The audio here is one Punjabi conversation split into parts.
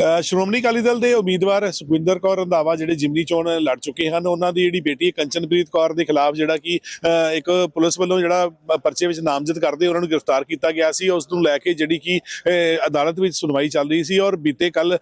ਸ਼੍ਰੋਮਣੀ ਅਕਾਲੀ ਦਲ ਦੇ ਉਮੀਦਵਾਰ ਸੁਖਵਿੰਦਰ ਕੌਰ ਰੰਧਾਵਾ ਜਿਹੜੇ ਜਿਮਨੀ ਚੋਣ ਲੜ ਚੁੱਕੇ ਹਨ, ਉਹਨਾਂ ਦੀ ਜਿਹੜੀ ਬੇਟੀ ਕੰਚਨਪ੍ਰੀਤ ਕੌਰ ਦੇ ਖਿਲਾਫ ਜਿਹੜਾ ਕਿ ਇੱਕ ਪੁਲਿਸ ਵੱਲੋਂ ਜਿਹੜਾ ਪਰਚੇ ਵਿੱਚ ਨਾਮਜ਼ਦ ਕਰਦੇ ਉਹਨਾਂ ਨੂੰ ਗ੍ਰਿਫਤਾਰ ਕੀਤਾ ਗਿਆ ਸੀ। ਉਸ ਨੂੰ ਲੈ ਕੇ ਜਿਹੜੀ ਕਿ ਅਦਾਲਤ ਵਿੱਚ ਸੁਣਵਾਈ ਚੱਲ ਰਹੀ ਸੀ ਔਰ ਬੀਤੇ ਕੱਲ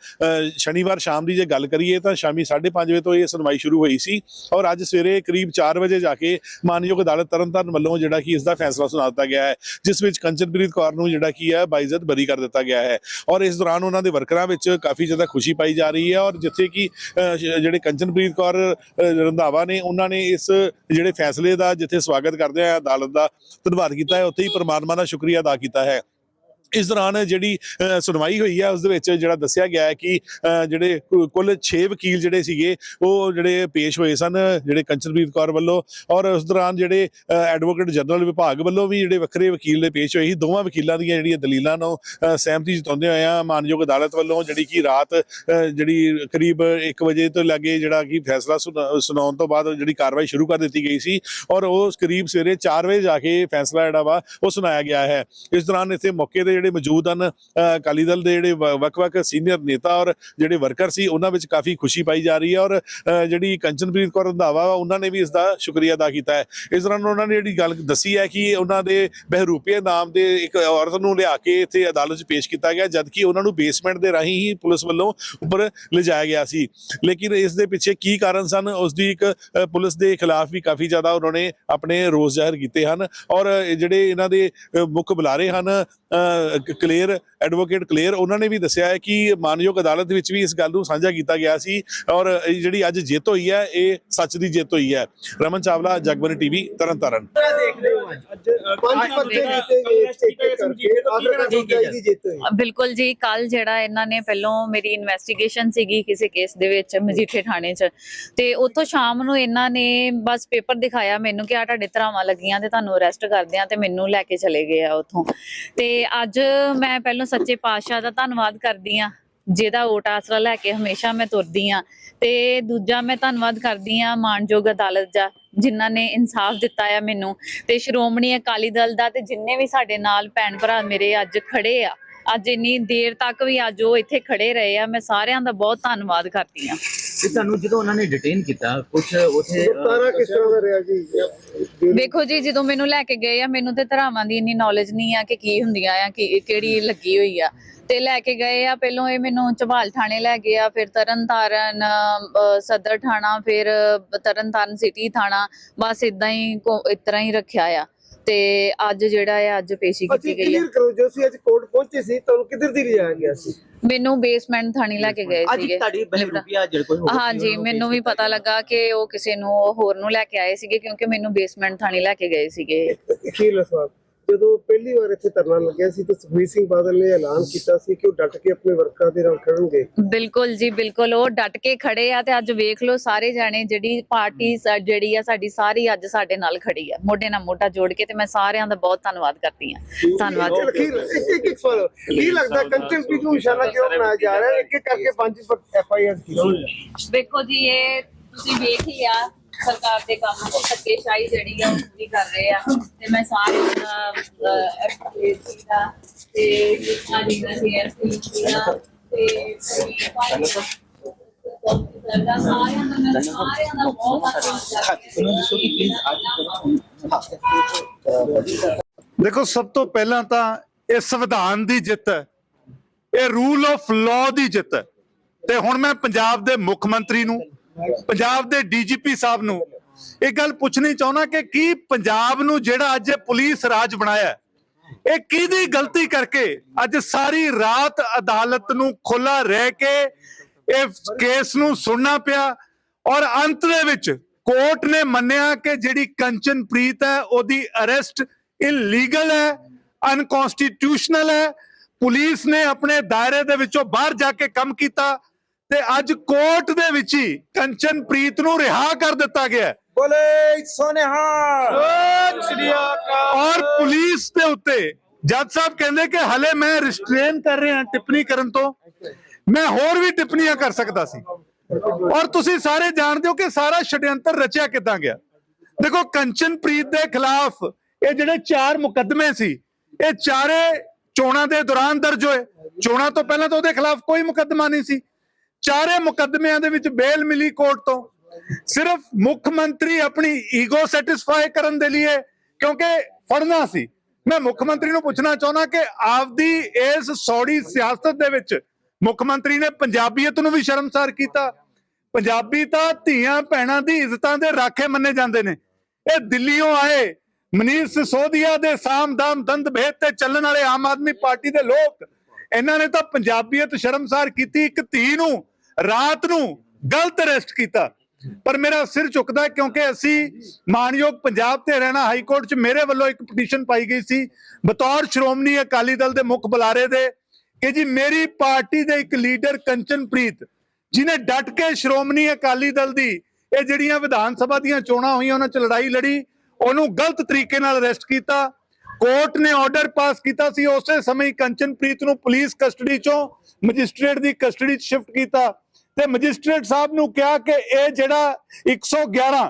ਸ਼ਨੀਵਾਰ ਸ਼ਾਮ ਦੀ ਜੇ ਗੱਲ ਕਰੀਏ ਤਾਂ ਸ਼ਾਮੀ 5:30 ਵਜੇ ਤੋਂ ਇਹ ਸੁਣਵਾਈ ਸ਼ੁਰੂ ਹੋਈ ਸੀ ਔਰ ਅੱਜ ਸਵੇਰੇ ਕਰੀਬ 4 ਵਜੇ ਜਾ ਕੇ ਮਾਨਯੋਗ ਅਦਾਲਤ ਤਰਨਤਾਰਨ ਵੱਲੋਂ ਜਿਹੜਾ ਕਿ ਇਸ ਦਾ ਫੈਸਲਾ ਸੁਣਾ ਦਿੱਤਾ ਗਿਆ ਹੈ, ਜਿਸ ਵਿੱਚ ਕੰਚਨਪ੍ਰੀਤ ਕੌਰ ਨੂੰ ਜਿਹੜਾ ਕੀ ਹੈ ਬਾਈਜ਼ਤ ਬਰੀ ਕਰ ਦਿੱਤਾ ਗਿਆ ਹੈ ਔਰ ਇਸ ਦੌਰਾਨ ਉਹਨਾਂ ਦੇ ਵਰਕਰਾਂ ਵਿੱਚ ਕਾਫੀ ਜ਼ਿਆਦਾ ਖੁਸ਼ੀ ਪਾਈ ਜਾ ਰਹੀ ਹੈ ਔਰ ਜਿੱਥੇ ਕਿ ਅ, ਜਿਹੜੇ ਕੰਚਨਪ੍ਰੀਤ ਕੌਰ ਰੰਧਾਵਾ ਨੇ ਉਹਨਾਂ ਨੇ ਇਸ ਜਿਹੜੇ ਫੈਸਲੇ ਦਾ ਜਿੱਥੇ ਸਵਾਗਤ ਕਰਦੇ ਆ ਅਦਾਲਤ ਦਾ ਧੰਨਵਾਦ ਕੀਤਾ ਹੈ ਉੱਥੇ ਹੀ ਪਰਮਾਤਮਾ ਦਾ ਸ਼ੁਕਰੀਆ ਅਦਾ ਕੀਤਾ ਹੈ। ਇਸ ਦੌਰਾਨ ਜਿਹੜੀ ਸੁਣਵਾਈ ਹੋਈ ਹੈ ਉਸ ਦੇ ਵਿੱਚ ਜਿਹੜਾ ਦੱਸਿਆ ਗਿਆ ਹੈ ਕਿ ਜਿਹੜੇ ਕੁ- ਕੁੱਲ 6 ਵਕੀਲ ਜਿਹੜੇ ਸੀਗੇ, ਉਹ ਜਿਹੜੇ ਪੇਸ਼ ਹੋਏ ਸਨ, ਜਿਹੜੇ ਕੰਚਨਪ੍ਰੀਤ ਕੌਰ ਵੱਲੋਂ ਔਰ ਉਸ ਦੌਰਾਨ ਜਿਹੜੇ ਐਡਵੋਕੇਟ ਜਨਰਲ ਵਿਭਾਗ ਵੱਲੋਂ ਵੀ ਜਿਹੜੇ ਵੱਖਰੇ ਵਕੀਲ ਨੇ ਪੇਸ਼ ਹੋਏ ਸੀ, ਦੋਵਾਂ ਵਕੀਲਾਂ ਦੀਆਂ ਜਿਹੜੀਆਂ ਦਲੀਲਾਂ ਨੂੰ ਸਹਿਮਤੀ ਜਤਾਉਂਦੇ ਹੋਏ ਆ, ਮਾਨਯੋਗ ਅਦਾਲਤ ਵੱਲੋਂ ਜਿਹੜੀ ਕਿ ਰਾਤ ਜਿਹੜੀ ਕਰੀਬ 1 ਵਜੇ ਤੋਂ ਲੱਗੇ ਜਿਹੜਾ ਕਿ ਫੈਸਲਾ ਸੁਣਾ- ਸੁਣਾਉਣ ਤੋਂ ਬਾਅਦ ਜਿਹੜੀ ਕਾਰਵਾਈ ਸ਼ੁਰੂ ਕਰ ਦਿੱਤੀ ਗਈ ਸੀ ਔਰ ਉਹ ਕਰੀਬ ਸਵੇਰੇ 4 ਵਜੇ ਜਾ ਕੇ ਫੈਸਲਾ ਜਿਹੜਾ ਵਾ, ਉਹ ਸੁਣਾਇਆ ਗਿਆ ਹੈ। ਇਸ ਦੌਰਾਨ ਇੱਥੇ ਮੌਕੇ ਤੇ ਜਿਹੜੇ ਮੌਜੂਦ ਹਨ ਅਕਾਲੀ ਦਲ ਦੇ ਜਿਹੜੇ ਵ- ਵੱਖ-ਵੱਖ ਸੀਨੀਅਰ ਨੇਤਾ ਔਰ ਜਿਹੜੇ ਵਰਕਰ ਸੀ ਉਹਨਾਂ ਵਿੱਚ ਕਾਫੀ ਖੁਸ਼ੀ ਪਾਈ ਜਾ ਰਹੀ ਹੈ ਔਰ ਜਿਹੜੀ ਕੰਚਨਪ੍ਰੀਤ ਕੌਰ ਰੰਧਾਵਾ ਵਾ, ਉਹਨਾਂ ਨੇ ਵੀ ਇਸ ਦਾ ਸ਼ੁਕਰੀਆ ਅਦਾ ਕੀਤਾ ਹੈ। ਇਸ ਦੌਰਾਨ ਉਹਨਾਂ ਨੇ ਜਿਹੜੀ ਗੱਲ ਦੱਸੀ ਹੈ ਕਿ ਉਹਨਾਂ ਦੇ ਬਹਿਰੂਪੀਏ ਨਾਮ ਦੇ ਇੱਕ ਔਰਤ ਨੂੰ ਲਿਆ ਕੇ ਇੱਥੇ ਅਦਾਲਤ 'ਚ ਪੇਸ਼ ਕੀਤਾ ਗਿਆ ਜਦਕਿ ਉਹਨਾਂ ਨੂੰ ਬੇਸਮੈਂਟ ਦੇ ਰਾਹੀਂ ਹੀ ਪੁਲਿਸ ਵੱਲੋਂ ਉੱਪਰ ਲਿਜਾਇਆ ਗਿਆ ਸੀ। ਲੇਕਿਨ ਇਸ ਦੇ ਪਿੱਛੇ ਕੀ ਕਾਰਨ ਸਨ ਉਸ ਦੀ ਇੱਕ ਪੁਲਿਸ ਦੇ ਖਿਲਾਫ ਵੀ ਕਾਫੀ ਜ਼ਿਆਦਾ ਉਹਨਾਂ ਨੇ ਆਪਣੇ ਰੋਸ ਜ਼ਾਹਿਰ ਕੀਤੇ ਹਨ ਔਰ ਜਿਹੜੇ ਇਹਨਾਂ ਦੇ ਮੁੱਖ ਬੁਲਾਰੇ ਹਨ ਕਲੀਅਰ ਐਡਵੋਕੇਟ ਕਲੀਅਰ ਉਹਨਾਂ ਨੇ ਵੀ ਦੱਸਿਆ ਹੈ ਕਿ ਮਾਨਯੋਗ ਅਦਾਲਤ ਵਿੱਚ ਵੀ ਇਸ ਗੱਲ ਨੂੰ ਸਾਂਝਾ ਕੀਤਾ ਗਿਆ ਸੀ ਔਰ ਜਿਹੜੀ ਅੱਜ ਜਿੱਤ ਹੋਈ ਹੈ ਇਹ ਸੱਚ ਦੀ ਜਿੱਤ ਹੋਈ ਹੈ। ਰਮਨ ਚਾਵਲਾ ਜਗਬਨੀ ਟੀਵੀ ਤਰਨਤਾਰਨ। ਬਿਲਕੁਲ ਜੀ ਕੱਲ ਜਿਹੜਾ ਇਹਨਾਂ ਨੇ ਪਹਿਲੋਂ ਮੇਰੀ ਇਨਵੈਸਟੀਗੇਸ਼ਨ ਸੀਗੀ ਕਿਸੇ ਕੇਸ ਦੇ ਵਿੱਚ ਮਜੀਠੇ ਥਾਣੇ 'ਚ। ਤੇ ਉੱਥੋਂ ਸ਼ਾਮ ਨੂੰ ਇਹਨਾਂ ਨੇ ਬਸ ਪੇਪਰ ਦਿਖਾਇਆ ਮੈਨੂੰ ਕਿ ਆ ਤੁਹਾਡੇ ਧਰਾਵਾਂ ਲੱਗੀਆਂ ਤੇ ਤੁਹਾਨੂੰ ਅਰੈਸਟ ਕਰਦੇ ਆ ਤੇ ਮੈਨੂੰ ਲੈ ਕੇ ਚਲੇ ਗਏ ਆ ਉੱਥੋਂ। ਤੇ ਅੱਜ ਮੈਂ ਪਹਿਲੋਂ ਸੱਚੇ ਪਾਤਸ਼ਾਹ ਦਾ ਧੰਨਵਾਦ ਕਰਦੀ ਆ ਜਿਹਦਾ ਓਟ ਆਸਰਾ ਲੈ ਕੇ ਹਮੇਸ਼ਾ ਮੈਂ ਤੁਰਦੀ ਆ ਤੇ ਦੂਜਾ ਮੈਂ ਧੰਨਵਾਦ ਕਰਦੀ ਆ ਮਾਨਯੋਗ ਅਦਾਲਤ ਦਾ, ਜਿਨ੍ਹਾਂ ਨੇ ਇਨਸਾਫ ਦਿੱਤਾ ਆ ਮੈਨੂੰ। ਤੇ ਸ਼੍ਰੋਮਣੀ ਅਕਾਲੀ ਦਲ ਦਾ ਤੇ ਜਿੰਨੇ ਵੀ ਸਾਡੇ ਨਾਲ ਭੈਣ ਭਰਾ ਮੇਰੇ ਅੱਜ ਖੜੇ ਆ ਅੱਜ ਇੰਨੀ ਦੇਰ ਤੱਕ ਵੀ ਅੱਜ ਉਹ ਇੱਥੇ ਖੜੇ ਰਹੇ ਆ ਮੈਂ ਸਾਰਿਆਂ ਦਾ ਬਹੁਤ ਧੰਨਵਾਦ ਕਰਦੀ ਆ ਤੇ ਤੁਹਾਨੂੰ ਜਦੋਂ ਉਹਨਾਂ ਨੇ ਡਿਟੇਨ ਕੀਤਾ ਕੁਝ ਉਥੇ ਸਾਰਾ ਕਿਸ ਤਰ੍ਹਾਂ ਦਾ ਰਿਹਾ ਜੀ? ਵੇਖੋ ਜੀ ਜਦੋਂ ਮੈਨੂੰ ਲੈ ਕੇ ਗਏ ਆ ਮੈਨੂੰ ਤੇ ਧਰਾਵਾਂ ਦੀ ਇੰਨੀ ਨੌਲੇਜ ਨਹੀਂ ਆ ਕਿ ਕੀ ਹੁੰਦੀਆਂ ਆ ਕਿ ਕਿਹੜੀ ਲੱਗੀ ਹੋਈ ਆ। ਤੇ ਲੈ ਕੇ ਗਏ ਆ ਪਹਿਲੋਂ ਇਹ ਮੈਨੂੰ ਝਬਾਲ ਥਾਣੇ ਲੈ ਗਏ ਆ ਫਿਰ ਤਰਨਤਾਰਨ ਸਦਰ ਥਾਣਾ ਫਿਰ ਤਰਨਤਾਰਨ ਸਿਟੀ ਥਾਣਾ ਬਸ ਇਦਾਂ ਹੀ ਤਰ੍ਹਾਂ ਹੀ ਰੱਖਿਆ ਆ। ਤੇ ਅੱਜ ਜਿਹੜਾ ਆ ਅੱਜ ਪੇਸ਼ੀ ਕੀਤੀ ਗਈ ਆ ਕਲੀਅਰ ਕਰੋ ਜੋ ਸੀ ਅੱਜ ਕੋਰਟ ਪਹੁੰਚੇ ਸੀ ਤੁਹਾਨੂੰ ਕਿੱਧਰ ਦੀ ਲਿਜਾਇਆ ਗਿਆ ਸੀ? ਮੈਨੂੰ ਬੇਸਮੈਂਟ ਥਾਣੀ ਲੈ ਕੇ ਗਏ ਅੱਜ ਸੀਗੇ। ਤੁਹਾਡੀ ਬਹਿਰੂਪੀਆ ਜਿਹੜੇ ਕੋਈ ਹੋਰ ਹਾਂਜੀ ਮੈਨੂੰ ਵੀ ਪਤਾ ਲੱਗਾ ਕਿ ਉਹ ਕਿਸੇ ਨੂੰ ਹੋਰ ਨੂੰ ਲੈ ਕੇ ਆਏ ਸੀਗੇ ਕਿਉਂਕਿ ਮੈਨੂੰ ਬੇਸਮੈਂਟ ਥਾਣੀ ਲੈ ਕੇ ਗਏ ਸੀਗੇ। ਅਖੀਰਲਾ ਸਵਾਲ ਜਦੋਂ ਪਹਿਲੀ ਵਾਰ ਇੱਥੇ ਧਰਨਾ ਲੱਗਿਆ ਸੀ ਤਾਂ ਸੁਖਬੀਰ ਸਿੰਘ ਬਾਦਲ ਨੇ ਐਲਾਨ ਕੀਤਾ ਸੀ ਕਿ ਉਹ ਡਟ ਕੇ ਆਪਣੇ ਵਰਕਰਾਂ ਦੇ ਨਾਲ ਖੜਨਗੇ। ਬਿਲਕੁਲ ਜੀ ਬਿਲਕੁਲ। ਉਹ ਡਟ ਕੇ ਖੜੇ ਆ ਤੇ ਅੱਜ ਵੇਖ ਲਓ ਸਾਰੇ ਜਾਣੇ ਜਿਹੜੀ ਪਾਰਟੀ ਸਾ- ਜਿਹੜੀ ਆ ਸਾਡੀ ਸਾਰੀ ਅੱਜ ਸਾਡੇ ਨਾਲ ਖੜੀ ਆ। ਮੋਢੇ ਨਾਲ ਮੋਢਾ ਜੋੜ ਕੇ ਤੇ ਮੈਂ ਸਾਰਿਆਂ ਦਾ ਬਹੁਤ ਧੰਨਵਾਦ ਕਰਦੀ ਆ। ਧੰਨਵਾਦ। ਚਲ ਅਖੀਰ ਇੱਕ ਇੱਕ ਇੱਕ ਸਵਾਲ। ਕੀ ਲੱਗਦਾ ਕੰਚਨ ਪੀ ਨੂੰ ਨਿਸ਼ਾਨਾ ਕਿਉਂ ਬਣਾਇਆ ਜਾ ਰਿਹਾ ਹੈ? ਇੱਕ ਇੱਕ ਕਰਕੇ ਪੰਜ ਐਫ ਆਈ ਆਰ ਕੀਤੀ ਵੇਖੋ ਜੀ ਇਹ ਤੁਸੀਂ ਵੇਖ ਹੀ ਆ ਸਰਕਾਰ ਦੇ ਕੰਮ ਨੂੰ ਧੱਕੇਸ਼ਾਹੀ ਜਿਹੜੀ ਆ ਉਹ ਪੂਰੀ ਕਰ ਰਹੇ ਆ। ਤੇ ਮੈਂ ਸਾਰੇ ਦਾ ਐਫਪੀਸੀ ਦਾ ਤੇ ਦਾ ਸੀਐਸਪੀ ਦਾ ਤੇ ਸਾਰਿਆਂ ਦਾ ਮੈਂ ਸਾਰਿਆਂ ਦਾ ਬਹੁਤ ਧੰਨਵਾਦ ਦੇਖੋ ਸਭ ਤੋਂ ਪਹਿਲਾਂ ਤਾਂ ਇਹ ਸੰਵਿਧਾਨ ਦੀ ਜਿੱਤ ਹੈ। ਇਹ ਰੂਲ ਆਫ ਲਾਅ ਦੀ ਜਿੱਤ ਹੈ। ਤੇ ਹੁਣ ਮੈਂ ਪੰਜਾਬ ਦੇ ਮੁੱਖ ਮੰਤਰੀ ਨੂੰ ਪੰਜਾਬ ਦੇ ਡੀਜੀਪੀ ਸਾਹਿਬ ਨੂੰ ਇਹ ਗੱਲ ਪੁੱਛਣੀ ਚਾਹੁੰਦਾ ਕਿ ਕੀ ਪੰਜਾਬ ਨੂੰ ਜਿਹੜਾ ਅੱਜ ਪੁਲਿਸ ਰਾਜ ਬਣਾਇਆ ਇਹ ਕਿਹਦੀ ਗਲਤੀ ਕਰਕੇ ਅੱਜ ਸਾਰੀ ਰਾਤ ਅਦਾਲਤ ਨੂੰ ਖੁੱਲਾ ਰਹਿ ਕੇ ਇਹ ਕੇਸ ਨੂੰ ਸੁਣਨਾ ਪਿਆ ਔਰ ਅੰਤ ਦੇ ਵਿੱਚ ਕੋਰਟ ਨੇ ਮੰਨਿਆ ਕਿ ਜਿਹੜੀ ਕੰਚਨਪ੍ਰੀਤ ਹੈ, ਉਹਦੀ ਅਰੈਸਟ ਇਲੀਗਲ ਹੈ ਅਨਕਨਸਟੀਟਿਊਸ਼ਨਲ ਹੈ। ਪੁਲਿਸ ਨੇ ਆਪਣੇ ਦਾਇਰੇ ਦੇ ਵਿੱਚੋਂ ਬਾਹਰ ਜਾ ਕੇ ਕੰਮ ਕੀਤਾ ਤੇ ਅੱਜ ਕੋਰਟ ਦੇ ਵਿੱਚ ਹੀ ਕੰਚਨਪ੍ਰੀਤ ਨੂੰ ਰਿਹਾ ਕਰ ਦਿੱਤਾ ਗਿਆ। ਬੋਲੇ ਸੋਨੇਹਾ ਔਰ ਪੁਲਿਸ ਦੇ ਉੱਤੇ ਜੱਜ ਸਾਹਿਬ ਕਹਿੰਦੇ ਕਿ ਹਲੇ ਮੈਂ ਰਿਸਟ੍ਰੇਨ ਕਰ ਰਿਹਾ ਟਿੱਪਣੀ ਕਰਨ ਤੋਂ। ਮੈਂ ਹੋਰ ਵੀ ਟਿੱਪਣੀਆਂ ਕਰ ਸਕਦਾ ਸੀ। ਔਰ ਤੁਸੀਂ ਸਾਰੇ ਜਾਣਦੇ ਹੋ ਕਿ ਸਾਰਾ ਛਡਯੰਤਰ ਰਚਿਆ ਕਿੱਦਾਂ ਗਿਆ? ਦੇਖੋ ਕੰਚਨਪ੍ਰੀਤ ਦੇ ਖਿਲਾਫ ਇਹ ਜਿਹੜੇ ਚਾਰ ਮੁਕੱਦਮੇ ਸੀ ਇਹ ਚਾਰੇ ਚੋਣਾਂ ਦੇ ਦੌਰਾਨ ਦਰਜ ਹੋਏ। ਚੋਣਾਂ ਤੋਂ ਪਹਿਲਾਂ ਤਾਂ ਉਹਦੇ ਖਿਲਾਫ ਕੋਈ ਮੁਕੱਦਮਾ ਨਹੀਂ ਸੀ। ਚਾਰੇ ਮੁਕੱਦਮਿਆਂ ਦੇ ਵਿੱਚ ਬੇਲ ਮਿਲੀ ਕੋਰਟ ਤੋਂ। ਸਿਰਫ ਮੁੱਖ ਮੰਤਰੀ ਆਪਣੀ ਈਗੋ ਸੈਟੀਸਫਾਈ ਕਰਨ ਦੇ ਲਈ ਕਿਉਂਕਿ ਫੜਨਾ ਸੀ। ਮੈਂ ਮੁੱਖ ਮੰਤਰੀ ਨੂੰ ਪੁੱਛਣਾ ਚਾਹੁੰਦਾ ਕਿ ਆਪਦੀ ਇਸ ਸੌੜੀ ਸਿਆਸਤ ਦੇ ਵਿੱਚ ਮੁੱਖ ਮੰਤਰੀ ਨੇ ਪੰਜਾਬੀਅਤ ਨੂੰ ਵੀ ਸ਼ਰਮਸਾਰ ਕੀਤਾ। ਪੰਜਾਬੀ ਤਾਂ ਧੀਆਂ ਭੈਣਾਂ ਦੀ ਇੱਜ਼ਤਾਂ ਦੇ ਰਾਖੇ ਮੰਨੇ ਜਾਂਦੇ ਨੇ। ਇਹ ਦਿੱਲੀੋਂ ਆਏ ਮਨੀਸ਼ ਸਿਸੋਦੀਆ ਦੇ ਸਾਮਦਾਮ ਦੰਦ ਭੇਦ ਤੇ ਚੱਲਣ ਵਾਲੇ ਆਮ ਆਦਮੀ ਪਾਰਟੀ ਦੇ ਲੋਕ ਇਹਨਾਂ ਨੇ ਤਾਂ ਪੰਜਾਬੀਅਤ ਸ਼ਰਮਸਾਰ ਕੀਤੀ, ਇੱਕ ਧੀ ਨੂੰ ਰਾਤ ਨੂੰ ਗਲਤ ਅਰੈਸਟ ਕੀਤਾ। ਪਰ ਮੇਰਾ ਸਿਰ ਝੁਕਦਾ ਕਿਉਂਕਿ ਅਸੀਂ ਮਾਨਯੋਗ ਪੰਜਾਬ ਤੇ ਹਰਿਆਣਾ ਹਾਈ ਕੋਰਟ 'ਚ ਮੇਰੇ ਵੱਲੋਂ ਇੱਕ ਪਟੀਸ਼ਨ ਪਾਈ ਗਈ ਸੀ। ਬਤੌਰ ਸ਼੍ਰੋਮਣੀ ਅਕਾਲੀ ਦਲ ਦੇ ਮੁੱਖ ਬੁਲਾਰੇ ਦੇ ਕਿ ਜੀ ਮੇਰੀ ਪਾਰਟੀ ਦੇ ਇੱਕ ਲੀਡਰ ਕੰਚਨਪ੍ਰੀਤ ਜਿਨੇ ਡਟ ਕੇ ਸ਼੍ਰੋਮਣੀ ਅਕਾਲੀ ਦਲ ਦੀ ਇਹ ਜਿਹੜੀਆਂ ਵਿਧਾਨ ਸਭਾ ਦੀਆਂ ਚੋਣਾਂ ਹੋਈਆਂ, ਉਹਨਾਂ 'ਚ ਲੜਾਈ ਲੜੀ, ਉਹਨੂੰ ਗਲਤ ਤਰੀਕੇ ਨਾਲ ਅਰੈਸਟ ਕੀਤਾ। ਕੋਰਟ ਨੇ ਆਰਡਰ ਪਾਸ ਕੀਤਾ ਸੀ, ਉਸੇ ਸਮੇਂ ਕੰਚਨਪ੍ਰੀਤ ਨੂੰ ਪੁਲਿਸ ਕਸਟਡੀ 'ਚੋਂ ਮੈਜਿਸਟ੍ਰੇਟ ਦੀ ਕਸਟਡੀ 'ਚ ਸ਼ਿਫਟ ਕੀਤਾ। ਤੇ ਮੈਜਿਸਟ੍ਰੇਟ ਸਾਹਿਬ ਨੂੰ ਕਿਹਾ ਕਿ ਇਹ ਜਿਹੜਾ 111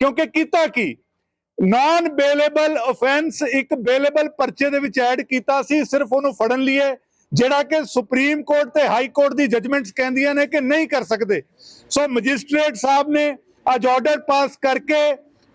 ਕਿਉਂਕਿ ਕੀਤਾ ਕੀ? ਨਾਨ ਬੇਲੇਬਲ ਆਫੈਂਸ ਇੱਕ ਬੇਲੇਬਲ ਪਰਚੇ ਦੇ ਵਿੱਚ ਐਡ ਕੀਤਾ ਸੀ, ਸਿਰਫ ਉਹਨੂੰ ਫੜਨ ਲਈ ਜਿਹੜਾ ਕਿ ਸੁਪਰੀਮ ਕੋਰਟ ਤੇ ਹਾਈ ਕੋਰਟ ਦੀ ਜਜਮੈਂਟਸ ਕਹਿੰਦੀਆਂ ਨੇ ਕਿ ਨਹੀਂ ਕਰ ਸਕਦੇ। ਸੋ ਮੈਜਿਸਟ੍ਰੇਟ ਸਾਹਿਬ ਨੇ ਅੱਜ ਆਰਡਰ ਪਾਸ ਕਰਕੇ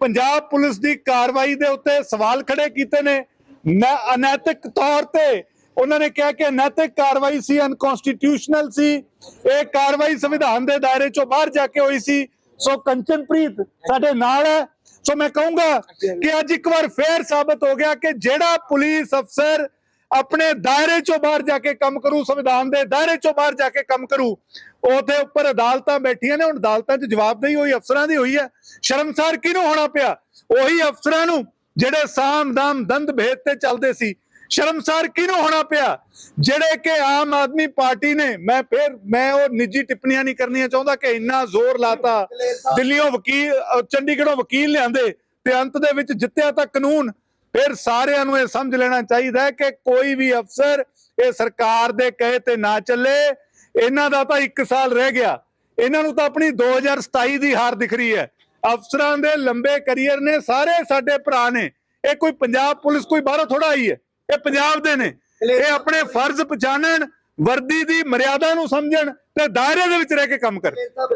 ਪੰਜਾਬ ਪੁਲਿਸ ਦੀ ਕਾਰਵਾਈ ਦੇ ਉੱਤੇ ਸਵਾਲ ਖੜੇ ਕੀਤੇ ਨੇ। ਨਾ ਅਨੈਤਿਕ ਤੌਰ ਤੇ ਉਹਨਾਂ ਨੇ ਕਿਹਾ ਕਿ ਅਨੈਤਿਕ ਕਾਰਵਾਈ ਸੀ ਅਨਕਨਸਟੀਟਿਊਸ਼ਨਲ ਸੀ। ਇਹ ਕਾਰਵਾਈ ਸੰਵਿਧਾਨ ਦੇ ਦਾਇਰੇ ਚੋਂ ਬਾਹਰ ਜਾ ਕੇ ਹੋਈ ਸੀ। ਸੋ ਕੰਚਨਪ੍ਰੀਤ ਸਾਡੇ ਨਾਲ ਹੈ। ਸੋ ਮੈਂ ਕਹੂੰਗਾ ਕਿ ਅੱਜ ਇੱਕ ਵਾਰ ਫੇਰ ਸਾਬਤ ਹੋ ਗਿਆ ਕਿ ਜਿਹੜਾ ਪੁਲਿਸ ਅਫਸਰ ਆਪਣੇ ਦਾਇਰੇ ਚੋਂ ਬਾਹਰ ਜਾ ਕੇ ਕੰਮ ਕਰੂ, ਸੰਵਿਧਾਨ ਦੇ ਦਾਇਰੇ ਚੋਂ ਬਾਹਰ ਜਾ ਕੇ ਕੰਮ ਕਰੂ ਉਹਦੇ ਉੱਪਰ ਅਦਾਲਤਾਂ ਬੈਠੀਆਂ ਨੇ, ਹੁਣ ਅਦਾਲਤਾਂ 'ਚ ਜਵਾਬਦੇਹੀ ਹੋਈ, ਅਫਸਰਾਂ ਦੀ ਹੋਈ ਹੈ। ਸ਼ਰਮਸਾਰ ਕਿਹਨੂੰ ਹੋਣਾ ਪਿਆ? ਉਹੀ ਅਫਸਰਾਂ ਨੂੰ ਜਿਹੜੇ ਸਾਮ ਦੰਦ ਭੇਦ ਤੇ ਚੱਲਦੇ ਸੀ। ਸ਼ਰਮਸਾਰ ਕਿਹਨੂੰ ਹੋਣਾ ਪਿਆ? ਜਿਹੜੇ ਕਿ ਆਮ ਆਦਮੀ ਪਾਰਟੀ ਨੇ, ਮੈਂ ਫਿਰ, ਮੈਂ ਉਹ ਨਿੱਜੀ ਟਿੱਪਣੀਆਂ ਨਹੀਂ ਕਰਨੀਆਂ ਚਾਹੁੰਦਾ ਕਿ ਇੰਨਾ ਜ਼ੋਰ ਲਾਤਾ। ਦਿੱਲੀੋਂ ਵਕੀਲ, ਅਹ, ਚੰਡੀਗੜ੍ਹੋਂ ਵਕੀਲ ਲਿਆਂਦੇ ਤੇ ਅੰਤ ਦੇ ਵਿੱਚ ਜਿੱਤਿਆ ਤਾਂ ਕਾਨੂੰਨ। ਫਿਰ ਸਾਰਿਆਂ ਨੂੰ ਇਹ ਸਮਝ ਲੈਣਾ ਚਾਹੀਦਾ ਹੈ ਕਿ ਕੋਈ ਵੀ ਅਫਸਰ ਇਹ ਸਰਕਾਰ ਦੇ ਕਹੇ ਤੇ ਨਾ ਚੱਲੇ। ਇਹਨਾਂ ਦਾ ਤਾਂ 1 ਸਾਲ ਰਹਿ ਗਿਆ। ਇਹਨਾਂ ਨੂੰ ਤਾਂ ਆਪਣੀ 2027 ਦੀ ਹਾਰ ਦਿਖ ਰਹੀ ਹੈ। ਅਫਸਰਾਂ ਦੇ ਲੰਬੇ ਕੈਰੀਅਰ ਨੇ, ਸਾਰੇ ਸਾਡੇ ਭਰਾ ਨੇ। ਇਹ ਕੋਈ ਪੰਜਾਬ ਪੁਲਿਸ ਕੋਈ ਬਾਹਰੋਂ ਥੋੜਾ ਆਈ ਹੈ। ਇਹ ਪੰਜਾਬ ਦੇ ਨੇ। ਇਹ ਆਪਣੇ ਫਰਜ਼ ਪਛਾਣਨ, ਵਰਦੀ ਦੀ ਮਰਿਆਦਾ ਨੂੰ ਸਮਝਣ ਤੇ ਦਾਇਰੇ ਦੇ ਵਿੱਚ ਰਹਿ ਕੇ ਕੰਮ ਕਰਨ। ਸਾਹਿਬ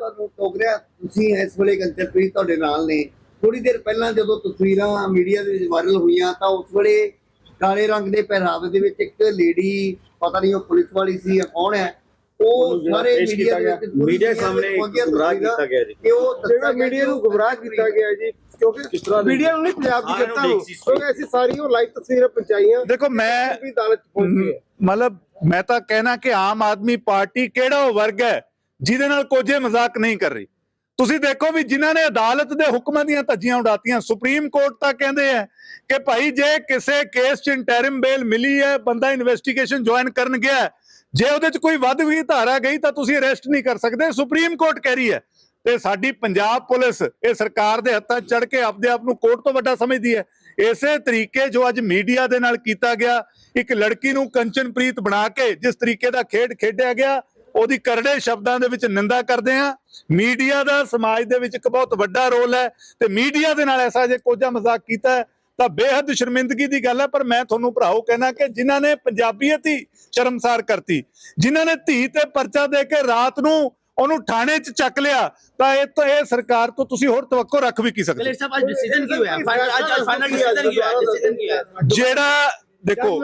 ਤੁਸੀਂ ਇਸ ਵੇਲੇ ਕੰਚਨਪ੍ਰੀਤ ਤੁਹਾਡੇ ਨਾਲ ਨੇ। ਥੋੜੀ ਦੇਰ ਪਹਿਲਾਂ ਜਦੋਂ ਤਸਵੀਰਾਂ ਮੀਡੀਆ ਦੇ ਵਿੱਚ ਵਾਇਰਲ ਹੋਈਆਂ, ਤਾਂ ਉਸ ਵੇਲੇ ਕਾਲੇ ਰੰਗ ਦੇ ਪਹਿਰਾਵੇ ਦੇ ਵਿੱਚ ਇੱਕ ਲੇਡੀ ਪਤਾ ਨਹੀਂ ਉਹ ਪੁਲਿਸ ਵਾਲੀ ਸੀ ਜਾਂ ਕੌਣ ਹੈ ਉਹ ਸਾਰੇ ਮੀਡੀਆ ਦੇ ਵਿੱਚ ਮੀਡੀਆ ਸਾਹਮਣੇ ਗੁੰਮਰਾਹ ਕੀਤਾ ਗਿਆ ਜੀ। ਕਿ ਉਹ ਜਿਹੜਾ ਮੀਡੀਆ ਨੂੰ ਗੁੰਮਰਾਹ ਕੀਤਾ ਗਿਆ ਜੀ ਕਿਉਂਕਿ ਮੀਡੀਆ ਨੂੰ ਨਹੀਂ ਪੰਜਾਬ ਦੀ ਜਨਤਾ ਨੂੰ। ਕਿਉਂਕਿ ਅਸੀਂ ਸਾਰੀਆਂ ਉਹ ਲਾਈਵ ਤਸਵੀਰਾਂ ਪਹੁੰਚਾਈਆਂ ਦੇਖੋ ਮੈਂ ਵੀ ਅਦਾਲਤ 'ਚ ਪਹੁੰਚੀ ਹੈ। ਮਤਲਬ ਮੈਂ ਤਾਂ ਕਹਿਣਾ ਕਿ ਆਮ ਆਦਮੀ ਪਾਰਟੀ ਕਿਹੜਾ ਵਰਗ ਹੈ ਜਿਹਦੇ ਨਾਲ ਕੋਝੇ ਮਜ਼ਾਕ ਨਹੀਂ ਕਰ ਰਹੀ। ਤੁਸੀਂ ਦੇਖੋ ਵੀ ਜਿਨ੍ਹਾਂ ਨੇ ਅਦਾਲਤ ਦੇ ਹੁਕਮਾਂ ਦੀਆਂ ਧੱਜੀਆਂ ਉਡਾਤੀਆਂ ਸੁਪਰੀਮ ਕੋਰਟ ਤਾਂ ਕਹਿੰਦੇ ਆ ਕਿ ਭਾਈ ਜੇ ਕਿਸੇ ਕੇਸ 'ਚ ਇੰਟਰਮ ਬੇਲ ਮਿਲੀ ਹੈ ਬੰਦਾ ਇਨਵੈਸਟੀਗੇਸ਼ਨ ਜੁਆਇਨ ਕਰਨ ਗਿਆ ਹੈ, ਜੇ ਉਹਦੇ 'ਚ ਕੋਈ ਵੱਧ ਵੀ ਧਾਰਾ ਗਈ ਤਾਂ ਤੁਸੀਂ ਅਰੈਸਟ ਨਹੀਂ ਕਰ ਸਕਦੇ, ਸੁਪਰੀਮ ਕੋਰਟ ਕਹਿ ਰਹੀ ਹੈ। ਤੇ ਸਾਡੀ ਪੰਜਾਬ ਪੁਲਿਸ ਇਹ ਸਰਕਾਰ ਦੇ ਹੱਥਾਂ ਚੜ ਕੇ ਆਪਦੇ ਆਪ ਨੂੰ ਕੋਰਟ ਤੋਂ ਵੱਡਾ ਸਮਝਦੀ ਹੈ। ਇਸੇ ਤਰੀਕੇ ਜੋ ਅੱਜ ਮੀਡੀਆ ਦੇ ਨਾਲ ਕੀਤਾ ਗਿਆ, ਇੱਕ ਲੜਕੀ ਨੂੰ ਕੰਚਨਪ੍ਰੀਤ ਬਣਾ ਕੇ ਜਿਸ ਤਰੀਕੇ ਦਾ ਖੇਡ ਖੇਡਿਆ ਗਿਆ, ਉਹਦੀ ਕਰੜੇ ਸ਼ਬਦਾਂ ਦੇ ਵਿੱਚ ਨਿੰਦਾ ਕਰਦੇ ਆ ਮੀਡੀਆ ਦਾ ਸਮਾਜ ਦੇ ਵਿੱਚ ਇੱਕ ਬਹੁਤ ਵੱਡਾ ਰੋਲ ਹੈ ਤੇ ਮੀਡੀਆ ਦੇ ਨਾਲ ਐਸਾ ਜੇ ਕੋਝਾ ਮਜ਼ਾਕ ਕੀਤਾ ਤਾਂ ਬੇਹੱਦ ਸ਼ਰਮਿੰਦਗੀ ਦੀ ਗੱਲ ਹੈ ਪਰ ਮੈਂ ਤੁਹਾਨੂੰ ਭਰਾਓ ਕਹਿਣਾ ਕਿ ਜਿਨ੍ਹਾਂ ਨੇ ਪੰਜਾਬੀਅਤ ਹੀ ਸ਼ਰਮਸਾਰ ਕਰਤੀ ਜਿਨ੍ਹਾਂ ਨੇ ਧੀ ਤੇ ਪਰਚਾ ਦੇ ਕੇ ਰਾਤ ਨੂੰ ਉਹਨੂੰ ਥਾਣੇ 'ਚ ਚੱਕ ਲਿਆ ਤਾਂ ਇਹ ਤਾਂ ਇਹ ਸਰਕਾਰ ਤੋਂ ਤੁਸੀਂ ਹੋਰ ਤਵੱਕੋ ਰੱਖ ਵੀ ਕੀ ਸਕਦੇ? ਕਲੇਰ ਸਾਹਿਬ ਅੱਜ ਡਿਸੀਜਨ ਕੀ ਹੋਇਆ? ਫਾਈਨਲ ਅੱਜ ਫਾਈਨਲ ਡਿਸੀਜਨ ਕੀ ਹੋਇਆ? ਡਿਸੀਜਨ ਕੀ ਹੋਇਆ? ਜਿਹੜਾ ਦੇਖੋ?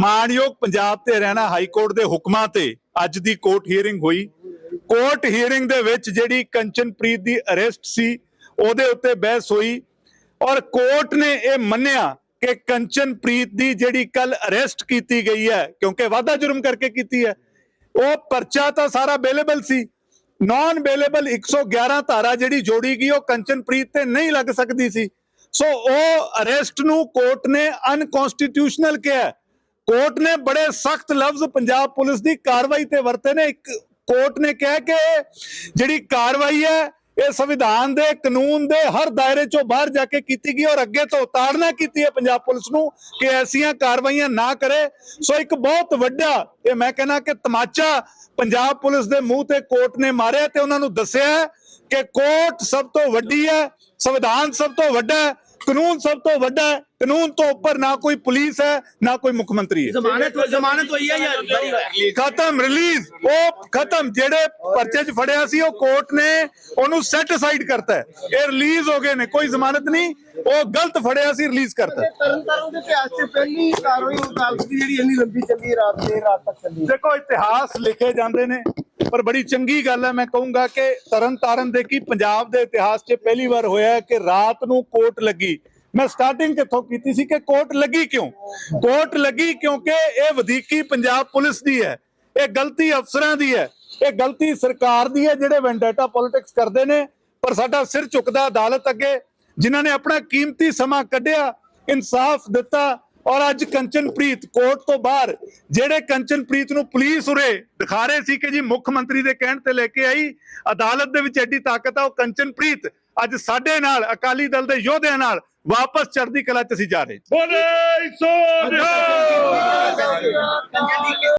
ਮਾਨਯੋਗ ਪੰਜਾਬ ਤੇ ਹਰਿਆਣਾ ਹਾਈ ਕੋਰਟ ਦੇ ਹੁਕਮਾਂ ਤੇ ਅੱਜ ਦੀ ਕੋਰਟ ਹੀਅਰਿੰਗ ਹੋਈ। ਕੋਰਟ ਹੀਅਰਿੰਗ ਦੇ ਵਿੱਚ ਜਿਹੜੀ ਕੰਚਨਪ੍ਰੀਤ ਦੀ ਅਰੈਸਟ ਸੀ ਉਹਦੇ ਉੱਤੇ ਬਹਿਸ ਹੋਈ। ਔਰ ਕੋਰਟ ਨੇ ਇਹ ਮੰਨਿਆ ਕਿ ਕੰਚਨਪ੍ਰੀਤ ਦੀ ਜਿਹੜੀ ਕੱਲ ਅਰੈਸਟ ਕੀਤੀ ਗਈ ਹੈ, ਕਿਉਂਕਿ ਵਾਧਾ ਜੁਰਮ ਕਰਕੇ ਕੀਤੀ ਹੈ, ਉਹ ਪਰਚਾ ਤਾਂ ਸਾਰਾ ਅਵੇਲੇਬਲ ਸੀ। ਨਾਨ ਅਵੇਲੇਬਲ 111 ਧਾਰਾ ਜਿਹੜੀ ਜੋੜੀ ਗਈ, ਉਹ ਕੰਚਨਪ੍ਰੀਤ ਤੇ ਨਹੀਂ ਲੱਗ ਸਕਦੀ ਸੀ। ਸੋ ਉਹ ਅਰੈਸਟ ਨੂੰ ਕੋਰਟ ਨੇ ਅਨਕਨਸਟੀਟਿਊਸ਼ਨਲ ਕਿਹਾ ਕੋਰਟ ਨੇ ਬੜੇ ਸਖਤ ਲਫ਼ਜ਼ ਪੰਜਾਬ ਪੁਲਿਸ ਦੀ ਕਾਰਵਾਈ ਤੇ ਵਰਤੇ ਨੇ। ਇੱਕ ਕੋਰਟ ਨੇ ਕਿਹਾ ਕਿ ਜਿਹੜੀ ਕਾਰਵਾਈ ਹੈ ਇਹ ਸੰਵਿਧਾਨ ਦੇ ਕਾਨੂੰਨ ਦੇ ਹਰ ਦਾਇਰੇ ਚੋਂ ਬਾਹਰ ਜਾ ਕੇ ਕੀਤੀ ਗਈ ਔਰ ਅੱਗੇ ਤੋਂ ਤਾੜਨਾ ਕੀਤੀ ਹੈ ਪੰਜਾਬ ਪੁਲਿਸ ਨੂੰ ਕਿ ਐਸੀਆਂ ਕਾਰਵਾਈਆਂ ਨਾ ਕਰੇ। ਸੋ ਇੱਕ ਬਹੁਤ ਵੱਡਾ ਇਹ ਮੈਂ ਕਹਿੰਦਾ ਕਿ ਤਮਾਚਾ ਪੰਜਾਬ ਪੁਲਿਸ ਦੇ ਮੂੰਹ ਤੇ ਕੋਰਟ ਨੇ ਮਾਰਿਆ ਤੇ ਉਹਨਾਂ ਨੂੰ ਦੱਸਿਆ ਕਿ ਕੋਰਟ ਸਭ ਤੋਂ ਵੱਡੀ ਹੈ, ਸੰਵਿਧਾਨ ਸਭ ਤੋਂ ਵੱਡਾ ਹੈ, ਕਾਨੂੰਨ ਸਭ ਤੋਂ ਵੱਡਾ ਹੈ। ਕਾਨੂੰਨ ਤੋਂ ਉੱਪਰ ਨਾ ਕੋਈ ਪੁਲਿਸ ਹੈ ਨਾ ਕੋਈ ਮੁੱਖ ਮੰਤਰੀ ਹੈ। ਜ਼ਮਾਨਤ ਜ਼ਮਾਨਤ ਹੋਈ ਹੈ ਹੋਇਆ ਖਤਮ ਰਿਲੀਜ਼ ਉਹ ਖਤਮ ਜਿਹੜੇ ਪਰਚੇ 'ਚ ਫੜਿਆ ਸੀ ਉਹ ਕੋਰਟ ਨੇ ਉਹਨੂੰ ਸੈੱਟ ਅਸਾਈਡ ਕਰਤਾ ਹੈ। ਇਹ ਰਿਲੀਜ਼ ਹੋ ਗਏ ਨੇ ਕੋਈ ਜ਼ਮਾਨਤ ਨਹੀਂ। ਉਹ ਗਲਤ ਫੜਿਆ ਸੀ ਰਿਲੀਜ਼ ਕਰਤਾ ਹੈ। ਤਰਨ ਤਾਰਨ ਦੇ ਇਤਿਹਾਸ 'ਚ ਪਹਿਲੀ ਕਾਰਵਾਈ ਅਦਾਲਤ ਦੀ ਜਿਹੜੀ ਇੰਨੀ ਲੰਬੀ ਚੱਲੀ ਰਾਤ ਦੇਰ ਰਾਤ ਤੱਕ ਚੱਲੀ। ਦੇਖੋ ਇਤਿਹਾਸ ਲਿਖੇ ਜਾਂਦੇ ਨੇ ਪਰ ਬੜੀ ਚੰਗੀ ਗੱਲ ਹੈ ਮੈਂ ਕਹੂੰਗਾ ਕਿ ਤਰਨ ਤਾਰਨ ਦੇ ਕੀ ਪੰਜਾਬ ਦੇ ਇਤਿਹਾਸ 'ਚ ਪਹਿਲੀ ਵਾਰ ਹੋਇਆ ਹੈ ਕਿ ਰਾਤ ਨੂੰ ਕੋਰਟ ਲੱਗੀ। ਮੈਂ ਸਟਾਰਟਿੰਗ ਕਿੱਥੋਂ ਕੀਤੀ ਸੀ ਕਿ ਕੋਰਟ ਲੱਗੀ ਕਿਉਂ? ਕੋਰਟ ਲੱਗੀ ਕਿਉਂਕਿ ਇਹ ਵਧੀਕੀ ਪੰਜਾਬ ਪੁਲਿਸ ਦੀ ਹੈ, ਇਹ ਗਲਤੀ ਅਫਸਰਾਂ ਦੀ ਹੈ, ਇਹ ਗਲਤੀ ਸਰਕਾਰ ਦੀ ਹੈ ਜਿਹੜੇ ਵੈਂਡੇਟਾ ਪੋਲਿਟਿਕਸ ਕਰਦੇ ਨੇ, ਪਰ ਸਾਡਾ ਸਿਰ ਝੁਕਦਾ ਅਦਾਲਤ ਅੱਗੇ, ਜਿਨ੍ਹਾਂ ਨੇ ਆਪਣਾ ਕੀਮਤੀ ਸਮਾਂ ਕੱਢਿਆ, ਇਨਸਾਫ ਦਿੱਤਾ ਔਰ ਅੱਜ ਕੰਚਨਪ੍ਰੀਤ ਕੋਰਟ ਤੋਂ ਬਾਹਰ, ਜਿਹੜੇ ਕੰਚਨਪ੍ਰੀਤ ਨੂੰ ਪੁਲਿਸ ਉਰੇ ਦਿਖਾ ਰਹੇ ਸੀ ਕਿ ਜੀ ਮੁੱਖ ਮੰਤਰੀ ਦੇ ਕਹਿਣ ਤੇ ਲੈ ਕੇ ਆਈ, ਅਦਾਲਤ ਦੇ ਵਿੱਚ ਐਡੀ ਤਾਕਤ ਆ, ਉਹ ਕੰਚਨਪ੍ਰੀਤ ਅੱਜ ਸਾਡੇ ਨਾਲ, ਅਕਾਲੀ ਦਲ ਦੇ ਯੋਧਿਆਂ ਨਾਲ ਵਾਪਸ ਚੜ੍ਹਦੀ ਕਲਾ ਚ ਅਸੀਂ ਜਾ ਰਹੇ ਕੰਜਨ ਦੀ ਕਿਸ